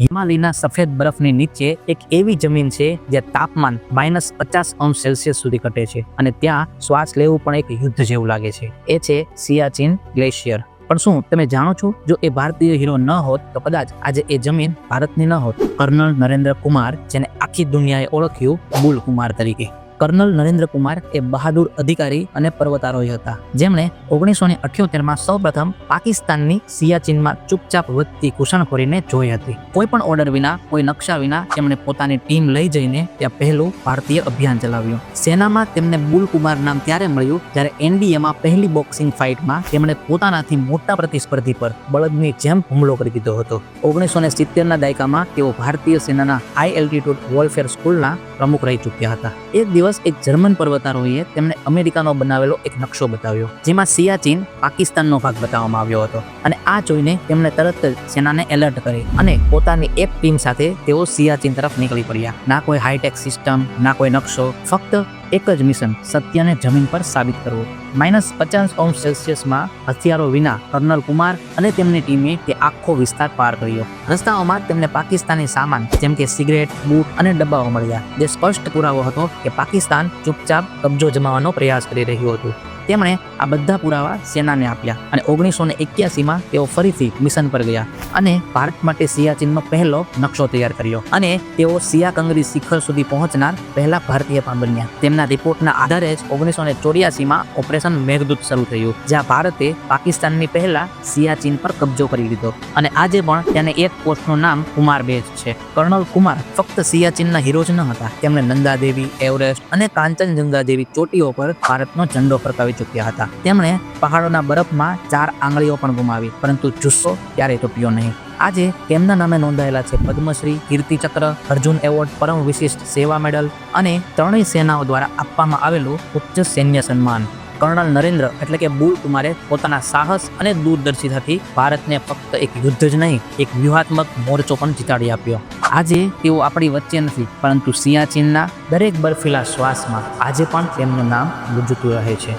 હિમાલયના સફેદ બરફની નીચે એક એવી જમીન છે જ્યાં તાપમાન માઇનસ પચાસ અંશ સેલ્સિયસ સુધી ઘટે છે અને ત્યાં શ્વાસ લેવું પણ એક યુદ્ધ જેવું લાગે છે. એ છે સિયાચીન ગ્લેશિયર. પણ શું તમે જાણો છો? જો એ ભારતીય હીરો ન હોત, તો કદાચ આજે એ જમીન ભારતની ન હોત. કર્નલ નરેન્દ્ર કુમાર, જેને આખી દુનિયાએ ઓળખ્યું બુલ કુમાર તરીકે. કર્નલ નરેન્દ્ર કુમાર એ બહાદુર અધિકારી અને પર્વતારોહી હતા. જેમણે ઓગણીસો ને અઠ્યોતેરમાં સૌપ્રથમ પાકિસ્તાનની સિયાચીનમાં ચૂપચાપ વધતી ઘૂસણખોરીને જોઈ હતી. કોઈ પણ ઓર્ડર વિના, કોઈ નકશા વિના તેમણે પોતાની ટીમ લઈ જઈને ત્યાં પહેલું ભારતીય અભિયાન ચલાવ્યું. સેનામાં તેમને બુલ કુમાર નામ ત્યારે મળ્યું જ્યારે એનડીએમાં પહેલી બોક્સિંગ ફાઇટમાં તેમણે પોતાનાથી મોટા પ્રતિસ્પર્ધી પર બળદની જેમ હુમલો કરી દીધો હતો. ઓગણીસો ને સિત્તેરના દાયકામાં તેઓ ભારતીય સેનાના હાઈ એલ્ટિટ્યુડ વોલફેર સ્કૂલના પ્રમુખ રહી ચૂક્યા હતા. એક દિવસ એક જર્મન પર્વતારોહીએ તેમણે અમેરિકાનો બનાવેલો એક નકશો બતાવ્યો, જેમાં સિયાચીન પાકિસ્તાનનો ભાગ બતાવવામાં આવ્યો હતો. અને આ જોઈને તેમણે તરત જ સેનાને એલર્ટ કરી અને પોતાની એક ટીમ સાથે તેઓ સિયાચીન તરફ નીકળી પડ્યા. ના કોઈ હાઈટેક સિસ્ટમ, ના કોઈ નકશો, ફક્ત એક જ મિશન, સત્યને જમીન પર સાબિત કરવું. માઇનસ પચાસ અંશ સેલ્સિયસમાં હથિયારો વિના કર્નલ કુમાર અને તેમની ટીમે તે આખો વિસ્તાર પાર કર્યો. રસ્તાઓમાં તેમને પાકિસ્તાની સામાન, જેમ કે સિગરેટ, બૂટ અને ડબ્બાઓ મળ્યા. જે સ્પષ્ટ પુરાવો હતો કે પાકિસ્તાન ચૂપચાપ કબજો જમાવવાનો પ્રયાસ કરી રહ્યું હતું. તેમણે આ બધા પુરાવા સેનાને આપ્યા અને ઓગણીસો ને એક્યાસીમાં તેઓ ફરીથી મિશન પર ગયા અને ભારત માટે સિયાચીનનો પહેલો નકશો તૈયાર કર્યો અને તેઓ સિયાકંગરી શિખર સુધી પહોંચનાર પહેલા ભારતીય પણ બન્યા. તેમના રિપોર્ટના આધારે જ ઓગણીસો ને ચોર્યાસીમાં ઓપરેશન મેઘદૂત શરૂ થયું, જ્યાં ભારતે પાકિસ્તાનની પહેલા સિયાચીન પર કબજો કરી લીધો અને આજે પણ તેને એક પોસ્ટનું નામ કુમાર બેજ છે. કર્નલ કુમાર ફક્ત સિયાચીનના હીરો જ ન હતા, તેમણે નંદા દેવી એવરેસ્ટ અને કાંચનજંગા જેવી ચોટીઓ પર ભારતનો ઝંડો ફરકાવી ચૂક્યા હતા. તેમણે પહાડોના બરફમાં ચાર આંગળીઓ પણ ગુમાવી, પરંતુ જુસ્સો ક્યારેય તૂટ્યો નહીં. આજે તેમના નામે નોંધાયેલા છે પદ્મશ્રી કીર્તિ ચક્ર અર્જુન એવોર્ડ, પરમ વિશિષ્ટ સેવા મેડલ અને ત્રણેય સેનાઓ દ્વારા આપવામાં આવેલું ઉચ્ચ સૈન્ય સન્માન. કર્નલ નરેન્દ્ર એટલે કે બુલ કુમારે પોતાના સાહસ અને દૂરદર્શિતાથી ભારતને ફક્ત એક યુદ્ધ જ નહીં, એક વ્યૂહાત્મક મોરચો પણ જીતાડી આપ્યો. આજે તેઓ આપણી વચ્ચે નથી, પરંતુ સિયાચીનના દરેક બર્ફીલા શ્વાસમાં આજે પણ તેમનું નામ ગુજતું રહે છે.